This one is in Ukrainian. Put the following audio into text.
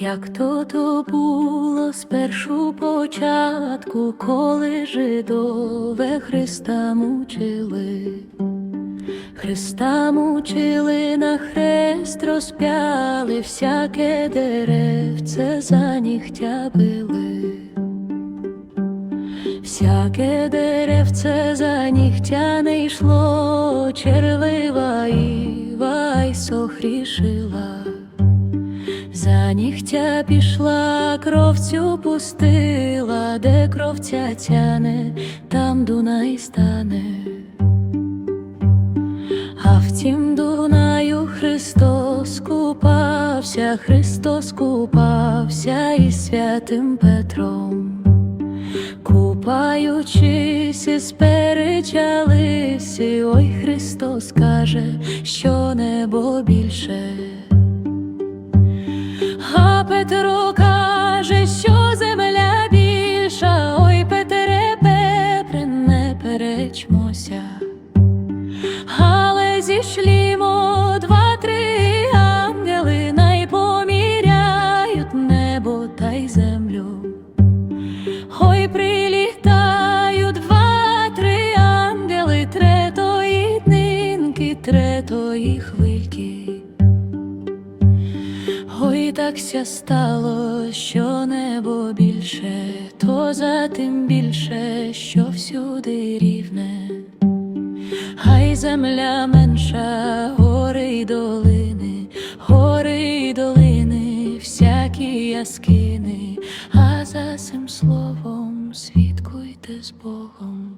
Як то то було спершу початку, коли жидове Христа мучили, Христа мучили на хрест розп'яли, всяке деревце за нігтя били. Всяке деревце за нігтя не йшло, червива іва й сохрішила. За нігтя пішла, кровцю пустила, де кровця тяне, там Дунай стане. А в тім Дунаю Христос купався, Христос купався із святим Петром. Купаючись, сперечалися, ой Христос каже, що небо більше. Перечмося. Але зійшлімо два-три ангели, найпоміряють небо та й землю. Ой, прилітають два-три ангели, третої днинки, третої хвильки. Ой, так ся стало, що небо більше, то за тим більше, що всюди рівне, Хай земля менша, гори й долини, гори й долини, всякі яскини, а за цим словом свідкуйте з Богом.